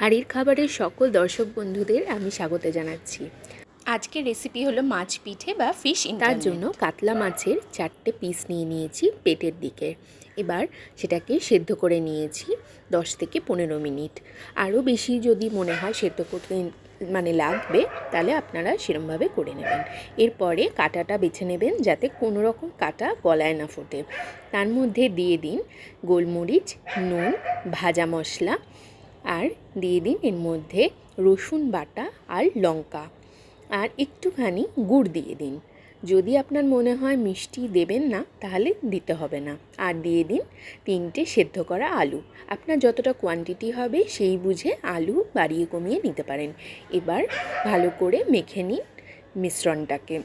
হাড়ির খাবারের সকল দর্শক বন্ধুদের আমি স্বাগত জানাচ্ছি। আজকের রেসিপি হলো মাছ পিঠে বা ফিশ তার জন্য কাতলা মাছের চারটে পিস নিয়ে নিয়েছি পেটের দিকে। এবার সেটাকে সেদ্ধ করে নিয়েছি দশ থেকে পনেরো মিনিট। আরও বেশি যদি মনে হয় সেদ্ধ করতে মানে লাগবে তাহলে আপনারা সেরমভাবে করে নেবেন। এরপরে কাটাটা বেছে নেবেন যাতে কোনো রকম কাটা গলায় না ফোটে। তার মধ্যে দিয়ে দিন গোলমরিচ নুন ভাজা মশলা আর দিয়ে দিন এর মধ্যে রসুন বাটা আর লঙ্কা। আর একটুখানি গুড় দিয়ে দিন। যদি আপনার মনে হয় মিষ্টি দেবেন না, তাহলে দিতে হবে না। আর দিয়ে দিন তিনটে সেদ্ধ করা আলু। আপনার যতটা কোয়ান্টিটি হবে, সেই বুঝে আলু বাড়িয়ে কমিয়ে নিতে পারেন। এবার ভালো করে মেখে নিন মিশ্রণটাকে।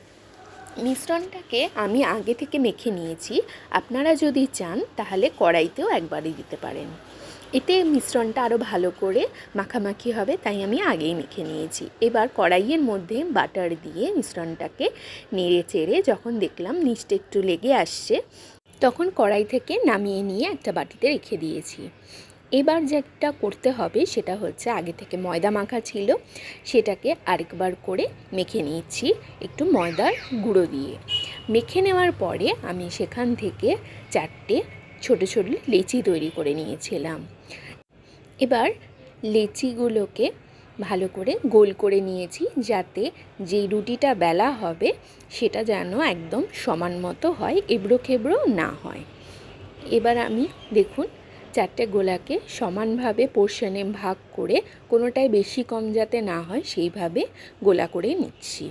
মিশ্রণটাকে আমি আগে থেকে মেখে নিয়েছি। আপনারা যদি চান, তাহলে কড়াইতেও একবারই দিতে পারেন। এতে মিশ্রণটা আরও ভালো করে মাখামাখি হবে, তাই আমি আগেই মেখে নিয়েছি। এবার কড়াইয়ের মধ্যে বাটার দিয়ে মিশ্রণটাকে নেড়ে চেড়ে যখন দেখলাম নিচটা একটু লেগে আসছে, তখন কড়াই থেকে নামিয়ে নিয়ে একটা বাটিতে রেখে দিয়েছি। এবার যেটা করতে হবে সেটা হচ্ছে আগে থেকে ময়দা মাখা ছিল, সেটাকে আরেকবার করে মেখে নিয়েছি একটু ময়দার গুঁড়ো দিয়ে। মেখে নেওয়ার পরে আমি সেখান থেকে চারটে ছোট ছোট লেচি তৈরি করে নিয়েছিলাম। এবার লেচিগুলোকে ভালো করে গোল করে নিয়েছি যাতে যেই রুটিটা বেলা হবে সেটা যেন একদম সমান মতো হয়, এবড়ো খেবড়ো না হয়। এবার আমি দেখুন চারটে গোলাকে সমানভাবে পোর্শনে ভাগ করে কোনোটাই বেশি কম যাতে না হয় সেইভাবে গোলা করে নিচ্ছি।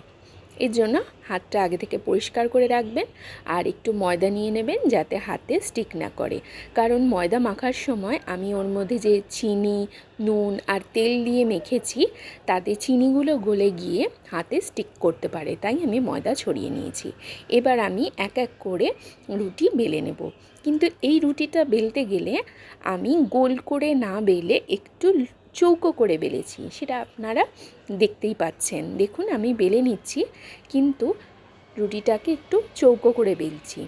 এর জন্য হাতটা আগে থেকে পরিষ্কার করে রাখবেন আর একটু ময়দা নিয়ে নেবেন যাতে হাতে স্টিক না করে। কারণ ময়দা মাখার সময় আমি ওর মধ্যে যে চিনি, নুন আর তেল দিয়ে মেখেছি, তাতে চিনিগুলো গলে গিয়ে হাতে স্টিক করতে পারে। তাই আমি ময়দা ছড়িয়ে নিয়েছি। এবার আমি এক এক করে রুটি বেলে নেব। কিন্তু এই রুটিটা বেলতে গেলে আমি গোল করে না বেলে একটু চৌকো করে বেলেছি, সেটা আপনারা দেখতেই পাচ্ছেন। দেখুন, আমি বেলে নিচ্ছি, কিন্তু রুটিটাকে একটু চৌকো করে বেলছি,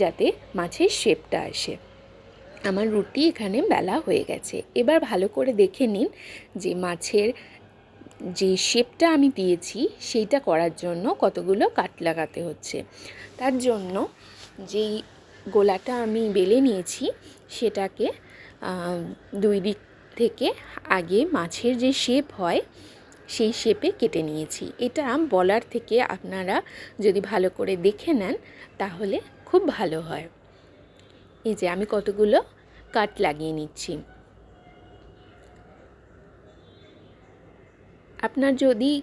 যাতে মাছের শেপটা আসে। আমার রুটি এখানে বেলা হয়ে গেছে। এবার ভালো করে দেখে নিন যে মাছের যে শেপটা আমি দিয়েছি, সেইটা করার জন্য কতগুলো কাট লাগাতে হচ্ছে। তার জন্য যেই গোলাটা আমি বেলে নিয়েছি, সেটাকে দুই দিক থেকে আগে মাছের যে শেপ হয়, সেই শেপে কেটে নিয়েছি। এটা বলার থেকে আপনারা যদি ভালো করে দেখে নেন, তাহলে খুব ভালো হয়। এই যে আমি কতগুলো কাট লাগিয়ে নিচ্ছি। আপনার যদি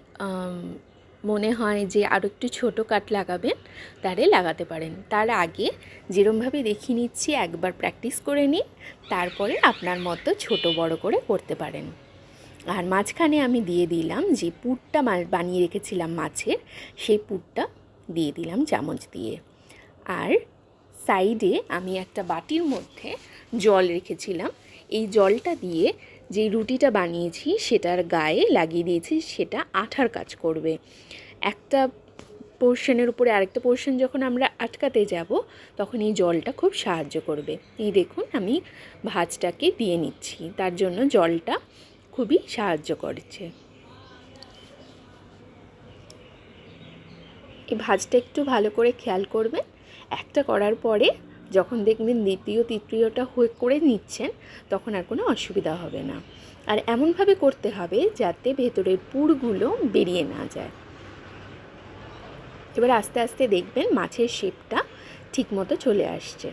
মনে হয় যে আরও একটু ছোটো কাট লাগাবেন, তাহলে লাগাতে পারেন। তার আগে যেরমভাবে দেখিয়ে নিচ্ছি, একবার প্র্যাকটিস করে নিন, তারপরে আপনার মতো ছোট বড় করে করতে পারেন। আর মাঝখানে আমি দিয়ে দিলাম যে পুরটা বানিয়ে রেখেছিলাম মাছের, সেই পুরটা দিয়ে দিলাম চামচ দিয়ে। আর সাইডে আমি একটা বাটির মধ্যে জল রেখেছিলাম এই জলটা দিয়ে যে রুটিটা বানিয়েছি সেটার গায়ে লাগিয়ে দিয়েছি, সেটা আঠার কাজ করবে। একটা পোর্শনের উপরে আরেকটা পোর্শন যখন আমরা আটকাতে যাব, তখন এই জলটা খুব সাহায্য করবে। এই দেখুন, আমি ভাজটাকে দিয়ে নিচ্ছি। তার জন্য জলটা খুবই সাহায্য করছে। এই ভাজটা একটু ভালো করে খেয়াল করবেন। একটা করার পরে যখন দেখবেন দ্বিতীয়, তৃতীয়টা হয়ে করে নিচ্ছেন, তখন আর কোনো অসুবিধা হবে না। আর এমনভাবে করতে হবে যাতে ভেতরের পুরগুলো বেরিয়ে না যায়। এবার আস্তে আস্তে দেখবেন মাছের শেপটা ঠিকমতো চলে আসছে।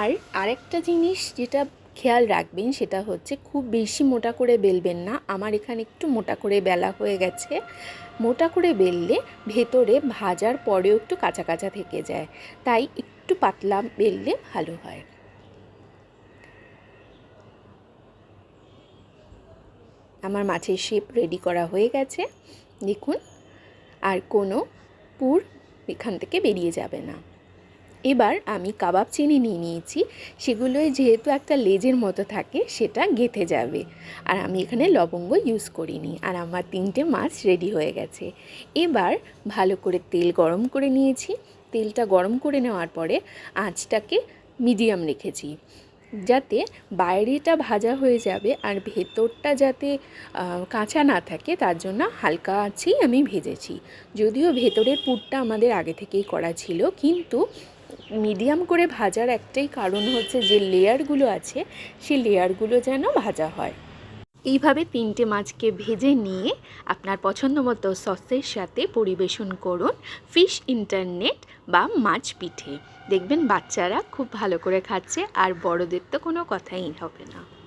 আর আরেকটা জিনিস যেটা খেয়াল রাখবেন, সেটা হচ্ছে খুব বেশি মোটা করে বেলবেন না। আমার এখানে একটু মোটা করে বেলা হয়ে গেছে। মোটা করে বেললে ভেতরে ভাজার পরেও একটু কাঁচা কাঁচা থেকে যায়। তাই একটু পাতলা বেললে ভালো হয়। আমার মাছের শেপ রেডি করা হয়ে গেছে। দেখুন, আর কোনো পুর এখান থেকে বেরিয়ে যাবে না। এবার আমি কাবাব চিনি নিয়ে নিয়েছি, সেগুলোই যেহেতু একটা লেজের মতো থাকে, সেটা গেঁথে যাবে। আর আমি এখানে লবঙ্গ ইউজ করিনি, আর আমার তিনটে মাছ রেডি হয়ে গেছে। এবার ভালো করে তেল গরম করে নিয়েছি। তেলটা গরম করে নেওয়ার পরে আঁচটাকে মিডিয়াম রেখেছি, যাতে বাইরেটা ভাজা হয়ে যাবে আর ভেতরটা যাতে কাঁচা না থাকে, তার জন্য হালকা আঁচেই আমি ভেজেছি। যদিও ভেতরের পুরটা আমাদের আগে থেকেই করা ছিল, কিন্তু মিডিয়াম করে ভাজার একটাই কারণ হচ্ছে যে লেয়ারগুলো আছে, সেই লেয়ারগুলো যেন ভাজা হয়। এইভাবে তিনটে মাছকে ভেজে নিয়ে আপনার পছন্দ মতো সসের সাথে পরিবেশন করুন ফিশ ইন্টারনেট বা মাছ পিঠে। দেখবেন বাচ্চারা খুব ভালো করে খাচ্ছে আর বড়দের তো কোনো কথাই হবে না।